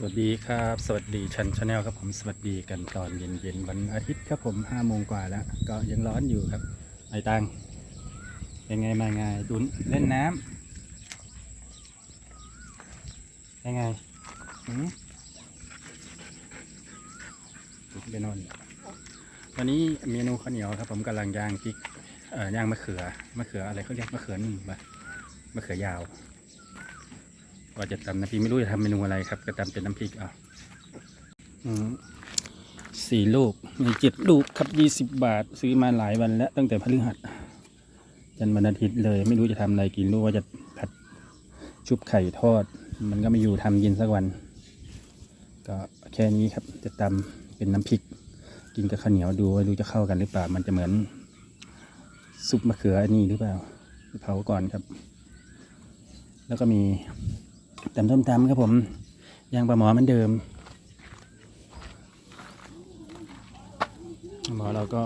สวัสดีครับ สวัสดีชันชาแนลครับผมสวัสดีกันตอนเย็นๆวันอาทิตย์ครับผมห้าโมงกว่าแล้ว ก็ยังร้อนอยู่ครับไอตังเป็นไงมาไงดุนเล่นน้ำเป็นไงหืมไปนอนวันนี้เมนูข้าวเหนียวครับ ผมกำลังย่างพริกเอ่อย่างมะเขือมะเขืออะไรเขาเรียกมะเขือนึ่งปะมะเขือยาว ว่าจะทำน้ำพริกไม่รู้จะทำเมนูอะไรครับ ก็ทำเป็นน้ำพริกเอาสี่ลูกมีเจ็ดลูกครับยี่สิบบาท ซื้อมาหลายวันแล้ว ตั้งแต่พฤหัสจนวันอาทิตย์เลย ไม่รู้จะทำอะไรกินรู้ว่าจะผัดชุบไข่ทอด มันก็ไม่อยู่ทำกินสักวัน ก็แค่นี้ครับ จะตำเป็นน้ำพริก กินกับข้าวเหนียวดูว่ารู้จะเข้ากันหรือเปล่า มันจะเหมือนซุปมะเขืออันนี้หรือเปล่าเผาก่อนครับ แล้วก็มี ตำส้มตำครับผมย่างปลาหมอเหมือนเดิมหมอเราก็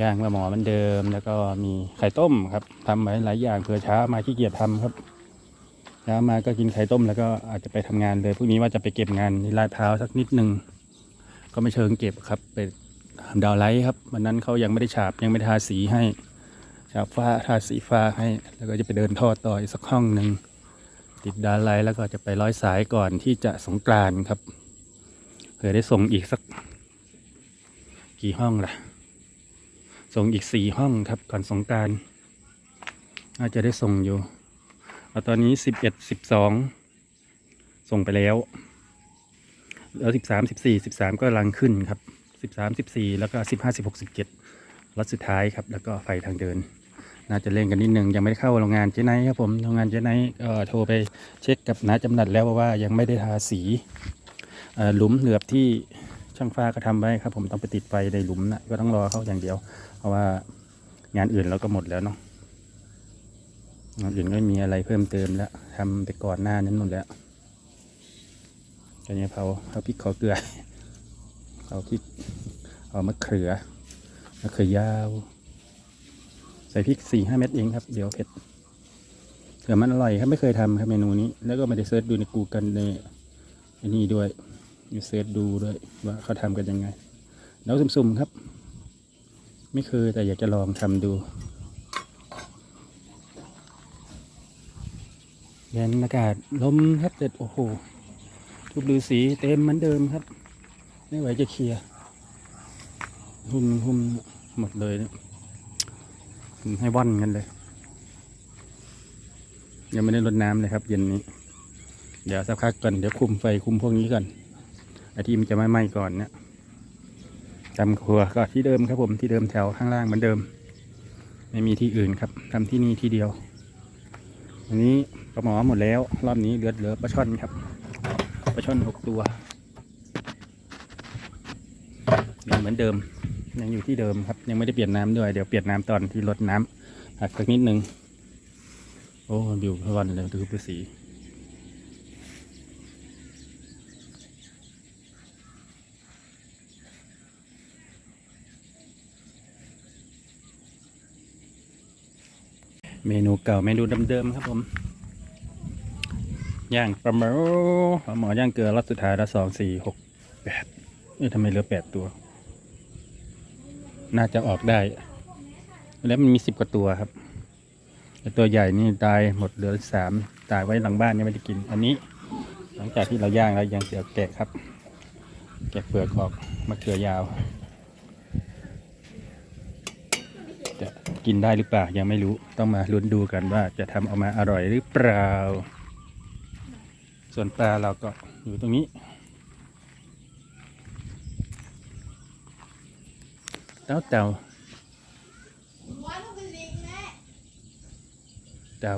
ย่างปลาหมอเหมือนเดิม แล้วก็มีไข่ต้มครับทำไว้หลายอย่างเผื่อเช้ามาขี้เกียจทำครับเช้ามาก็กินไข่ต้มแล้วก็อาจจะไปทำงานเลยพรุ่งนี้ว่าจะไปเก็บงานที่ลาดพร้าวสักนิดหนึ่งก็ไม่เชิงเก็บครับไปดาวไลท์ครับวันนั้นเขายังไม่ได้ฉาบยังไม่ทาสีให้ฉาบฟ้าทาสีฟ้าให้ แล้วก็จะไปเดินทอดต่ออีกสักห้องหนึ่ง ติดดาไลแล้วก็จะไปร้อยสายก่อนที่จะสงกรานครับเผื่อได้ส่งอีกสัก กี่ห้องล่ะ ส่งอีกสี่ห้องครับ ก่อนสงกรารน่าจะได้ส่งอยู่เอาตอนนี้สิบเอ็ดสิบสองส่งไปแล้ว แล้วสิบสามสิบสี่สิบสามก็กำลังขึ้นครับสิบสามสิบสี่แล้วก็สิบห้าสิบหกสิบเจ็ดรถสุดท้ายครับ แล้วก็ไฟทางเดิน น่าจะเร่งกันนิดหนึ่งยังไม่ได้เข้าโรงงานเจ๊ไนครับผมโรงงานเจ๊ไนก็โทรไปเช็คกับน้าจำนัดแล้วว่ายังไม่ได้ทาสีเอ่อหลุมเหลือบที่ช่างฟ้าก็ทำไว้ครับผมต้องไปติดไฟในหลุมนะก็ต้องรอเขาอย่างเดียว เพราะว่างานอื่นเราก็หมดแล้วเนาะงานอื่นไม่มีอะไรเพิ่มเติมแล้วทำไปก่อนหน้านั้นหมดแล้วตอนนี้เผาเผาพริกขอเกลือเอาพริกเอามะเขือมะเขือยาว ใส่พริกสี่ห้าเม็ดเองครับ เดี๋ยวเผ็ดเผื่อมันอร่อยครับไม่เคยทำครับเมนูนี้ แล้วก็ไม่ได้เซิร์ชดูในกูกันในอันนี้ด้วยอยู่เซิร์ชดูด้วยว่าเขาทำกันยังไง แล้วซุ่มๆครับ ไม่เคยแต่อยากจะลองทำดูบรรยากาศลมครับแต่โอ้โหทุบลือสีเต็มเหมือนเดิมครับ ไม่ไหวจะเคลียร์หุ่มหุ่มหมดเลยเนี่ย ให้ว่อนกันเลย ยังไม่ได้รดน้ำเลยครับ เย็นนี้ เดี๋ยวสักพักก่อนเดี๋ยวคุมไฟคุมพวกนี้ก่อนไอที่มันจะไม่ไหม้ก่อนเนี่ยทำครัวก็ที่เดิมครับผมที่เดิมแถวข้างล่างเหมือนเดิม ไม่มีที่อื่นครับทำที่นี่ที่เดียว อันนี้ปลาหมอหมดแล้ว รอบนี้เหลือเหลือปลาช่อนครับปลาช่อนหกตัวเหมือนเดิม ยังอยู่ที่เดิมครับ ยังไม่ได้เปลี่ยนน้ำด้วยเดี๋ยวเปลี่ยนน้ำตอนที่ลดน้ำหักสักนิดนึง โอ้วิวพวันเลยดูดูสีเมนูเก่าเมนูเดิมๆครับผม ย่างปลาหมอปลาหมอย่างเกลือรอบสุดท้ายละสองสี่หกแปดเอ๊ะทำไมเหลือแปดตัว น่าจะออกได้ แล้วมันมีสิบกว่าตัวครับแต่ตัวใหญ่นี่ตายหมดเหลือสามตายไว้หลังบ้านยังไม่ได้กิน อันนี้ หลังจากที่เราย่างแล้วยังเสียแกะครับ แกะเปลือกออกมะเขือยาว จะกินได้หรือเปล่ายังไม่รู้ต้องมาลุ้นดูกันว่าจะทำออกมาอร่อยหรือเปล่า ส่วนปลาเราก็อยู่ตรงนี้ เต้าเต่าเต่า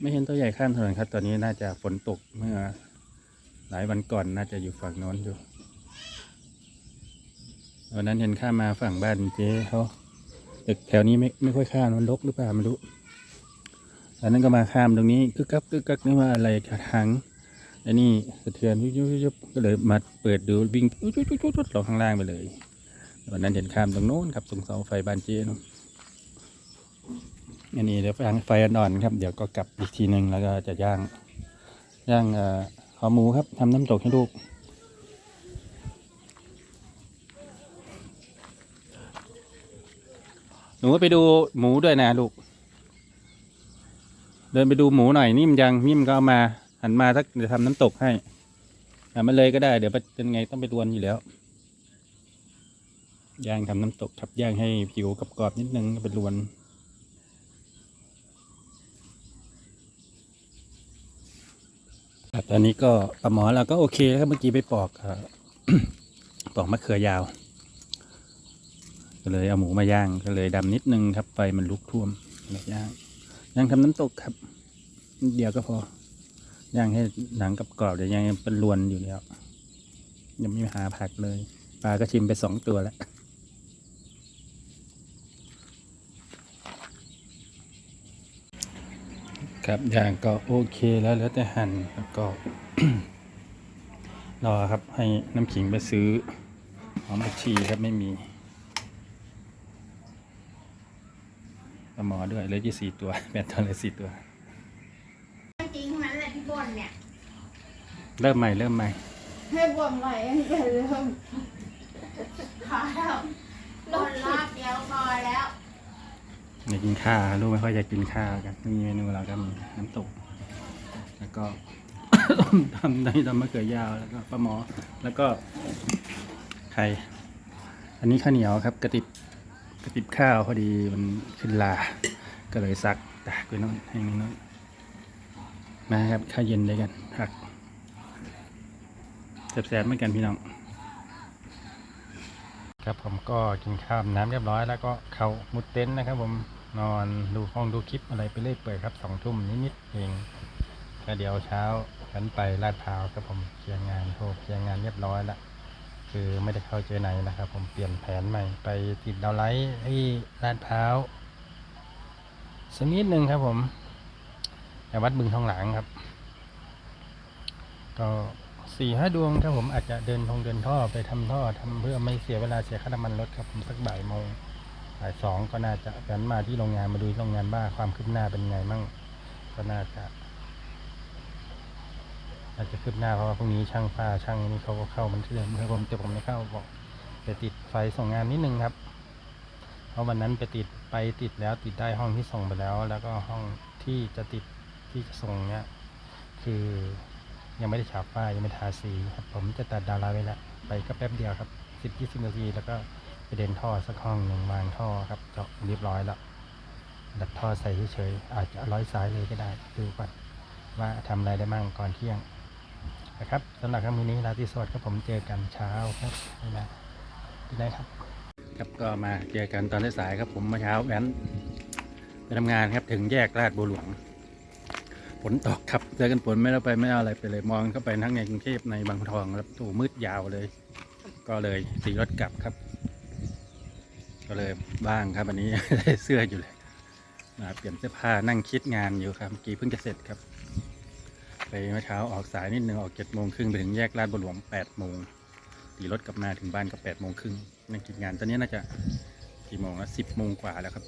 ไม่เห็นตัวใหญ่ข้ามถนนครับ ตอนนี้น่าจะฝนตกเมื่อหลายวันก่อนน่าจะอยู่ฝั่งโน้นอยู่วันนั้นเห็นข้ามมาฝั่งบ้านเจ๊เขาตึกแถวนี้ไม่ไม่ค่อยข้ามมันรกหรือเปล่าไม่รู้ อันนั้นก็มาข้ามตรงนี้กึกกักกึกกักนี่ว่าอะไรกระถางอ้นี่สะเทือนยุบยุบยุบก็เลยมาเปิดดูวิ่งยุบยุบยุบยุบลงข้างล่างไปเลยวันนั้นเห็นข้ามตรงโน้นครับตรงเสาไฟบ้านเจ๊นอันนี้เดี๋ยวย่างไฟอ่อนๆครับ เดี๋ยวก็กลับอีกทีหนึ่งแล้วก็จะย่างย่างเอ่อขอหมูครับทำน้ำตกให้ลูกหนูไปดูหมูด้วยนะลูก เดินไปดูหมูหน่อยนิ่มยังนิ่มก็เอามาหันมาถ้าจะทำน้ำตกให้หันมาเลยก็ได้ เดี๋ยวเป็นไงต้องไปดวนอยู่แล้วย่างทำน้ำตกครับย่างให้ผิวกรอบๆนิดนึงเป็นรวนครับตอนนี้ก็ปลาหมอเราก็โอเคแล้วครับเมื่อกี้ไปปอกปอกมะเขือยาว ก็เลยเอาหมูมาย่างก็เลยดำนิดนึงครับไฟมันลุกท่วมเลยย่าง ย่างทำน้ำตกครับ เดียวก็พอย่างให้หนังกับกรอบเดี๋ยวยังเป็นรวนอยู่แล้ว ยังไม่หาผักเลยปลาก็ชิมไปสองตัวแล้วครับอย่างก็โอเคแล้วแล้วแต่หั่นแล้วก็รอครับให้น้ำขิงไปซื้อหอมผักชีครับไม่มี ปลาหมอด้วยเลยที่สี่ตัวแปดตัวเลยสี่ตัว จริงมันแหละที่บ่นเนี่ยเริ่มใหม่เริ่มใหม่ให้บ่นใหม่ให้จะเริ่มพอแล้วบ่นรอบเดียวพอแล้วอยากกินข้าวลูกไม่ค่อยอยากกินข้าวกันมีเมนูเราก็มีน้ำตก แล้วก็ ทำในทำมะเขือยาวแล้วก็ปลาหมอ แล้วก็ไข่อันนี้ข้าวเหนียวครับกระติบ กระติบข้าวพอดีมันขึ้นลา ก็เลยซักตากไว้น่นให้นี่โน่นมาครับข้าวเย็นด้วยกันผักแซ่บๆเหมือนกันพี่น้อง ครับผมก็กินข้าวน้ำเรียบร้อยแล้วก็เขามุดเต็นท์นะครับ ผมนอนดูห้องดูคลิปอะไรไปเรื่อยเปื่อยครับสองทุ่มนิดๆเองก็เดี๋ยวเช้าฉันไปลาดพร้าวครับผมเคลียร์งานโทรเคลียร์งานเรียบร้อยแล้ว คือไม่ได้เข้าเจอไหนนะครับ ผมเปลี่ยนแผนใหม่ไปติดดาวไลท์ที่ลาดพร้าวสักนิดหนึ่งครับผมแต่วัดบึงทองหลางครับ ก็สี่ห้าดวงครับผมอาจจะเดินทงเดินท่อไปทำท่อทำเพื่อไม่เสียเวลาเสียค่าน้ำมันรถครับผมสักบ่ายโมงบ่ายสองก็น่าจะกันมาที่โรงงานมาดูโรงงานว่าความคืบหน้าเป็นไงมั่งก็น่าจะ อาจจะคืบหน้าเพราะว่าพรุ่งนี้ช่างฟ้าช่างนี่เขาก็เข้ามันเชื่อมเพื่อผมแต่ผมไม่เข้าบอกไปติดไฟส่งงานนิดนึงครับ เพราะวันนั้นไปติดไปติดแล้วติดได้ห้องที่ส่งไปแล้ว แล้วก็ห้องที่จะติดที่จะส่งเนี้ยคือยังไม่ได้ฉาบฝ้ายังไม่ทาสีครับ ผมจะตัดดาราไว้แล้วไปก็แป๊บเดียวครับสิบยี่สิบนาทีแล้วก็ไปเดินท่อสักห้องหนึ่งวางท่อครับเจาะเรียบร้อยแล้วดัดท่อใส่เฉยๆอาจจะร้อยสายเลยก็ได้ดูก่อนว่าทำอะไรได้มั่งก่อนเที่ยง นะครับสำหรับครั้งนี้ราตรีสวัสดิ์ครับผมเจอกันเช้าครับนี่นะที่ได้ครับ ครับก็มาเจอกันตอนสายครับผมเมื่อเช้าแว้นไปทำงานครับถึงแยกลาดบัวหลวงฝนตกครับเจอกันฝนไม่ได้ไปไม่เอาอะไรไปเลยมองเข้าไปทั้งในกรุงเทพในบางทองครับโอ้มืดยาวเลย ก็เลยตีรถกลับครับ ก็เลยบ้างครับวันนี้ได้เสื้ออยู่เลยมาเปลี่ยนเสื้อผ้านั่งคิดงานอยู่ครับเมื่อกี้เพิ่งจะเสร็จครับ ไปเมื่อเช้าออกสายนิดนึงออกเจ็ดโมงครึ่งไปถึงแยกลาดบัวหลวงแปดโมงตีรถกลับมาถึงบ้านก็แปดโมงครึ่งนั่งคิดงานตอนนี้น่าจะกี่โมงแล้วสิบโมงกว่าแล้วครับ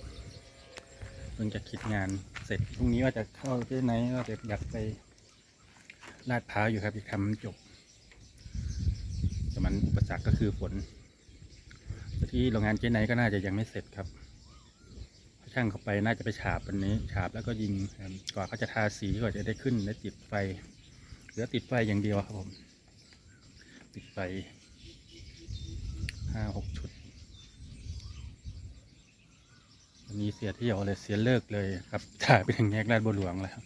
เพิ่งจะคิดงานเสร็จพรุ่งนี้ว่าจะเข้าที่ไหนก็จะอยากไปลาดพร้าวอยู่ครับอยากทำจบแต่มันอุปสรรคก็คือฝนที่โรงงานเจ๊ไหนก็น่าจะยังไม่เสร็จครับ ช่างเขาไปน่าจะไปฉาบวันนี้ ฉาบแล้วก็ยิงก่อนเขาจะทาสีก่อนจะได้ขึ้นและติดไฟเหลือติดไฟอย่างเดียวครับผม ติดไฟห้าหกชุดวันนี้เสียเที่ยวเลยเสียเลิกเลยครับถ่ายไปถึงแยกลาดบัวหลวงแล้ว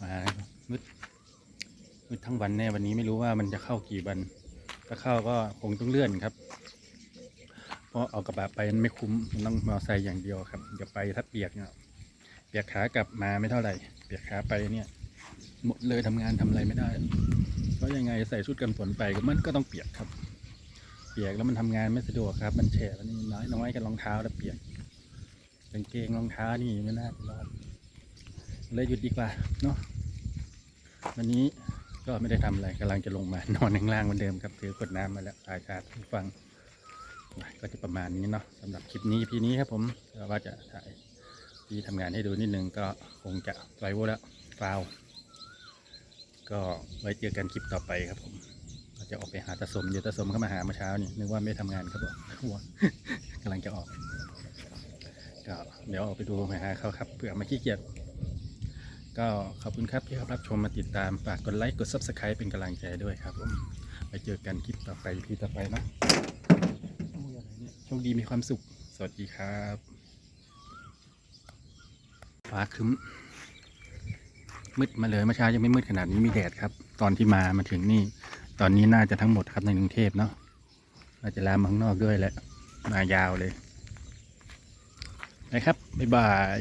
มามืดมืดทั้งวันแน่วันนี้ไม่รู้ว่ามันจะเข้ากี่วัน ถ้าเข้าก็คงต้องเลื่อนครับ ราะเอากระบะไปไม่คุ้มต้องมอไซค์อย่างเดียวครับเดี๋ยวไปถ้าเปียกเนี่ยเปียกขากลับมาไม่เท่าไหร่ เปียกขาไปเนี่ยหมดเลยทำงานทำอะไรไม่ได้เพราะยังไงใส่ชุดกันฝนไปมันก็ต้องเปียกครับ เปียกแล้วมันทำงานไม่สะดวกครับ มันแฉะมันน้อยน้อยกันรองเท้าแล้วเปียกกางเกงรองเท้านี่ไม่น่ารอดเลยหยุดดีกว่าเนาะวันนี้ก็ไม่ได้ทำอะไรกำลังจะลงมานอนข้างล่างเหมือนเดิมครับถือกดน้ำมาแล้วถ่ายชาร์จฟัง ก็จะประมาณนี้เนาะสำหรับคลิปนี้พี่นี้ครับผมก็ว่าจะถ่ายที่ทำงานให้ดูนิดนึงก็คงจะไวโวแล้วฟาวก็ไว้เจอกันคลิปต่อไปครับผมเราจะออกไปหาตาสมเดี๋ยวตาสมเข้ามาหาเมื่อเช้านี่นึกว่าไม่ทำงานครับผมหัวกำลังจะออกก็เดี๋ยวออกไปดูมหาเขาครับเผื่อมาขี้เกียจก็ขอบคุณครับที่รับชมมาติดตามฝากกดไลค์กด subscribe เป็นกำลังใจด้วยครับผมไปเจอกันคลิปต่อไปพี่ต่อไปเนาะโอ้ยอะไรเนี่ย โชคดีมีความสุข สวัสดีครับฟ้าครึ้มมืดมาเลยเมื่อเช้ายังไม่มืดขนาดนี้มีแดดครับ ตอนที่มามาถึงนี่ ตอนนี้น่าจะทั้งหมดครับในกรุงเทพเนาะน่าจะลามมาข้างนอกด้วยแหละมายาวเลยนะครับบ๊ายบาย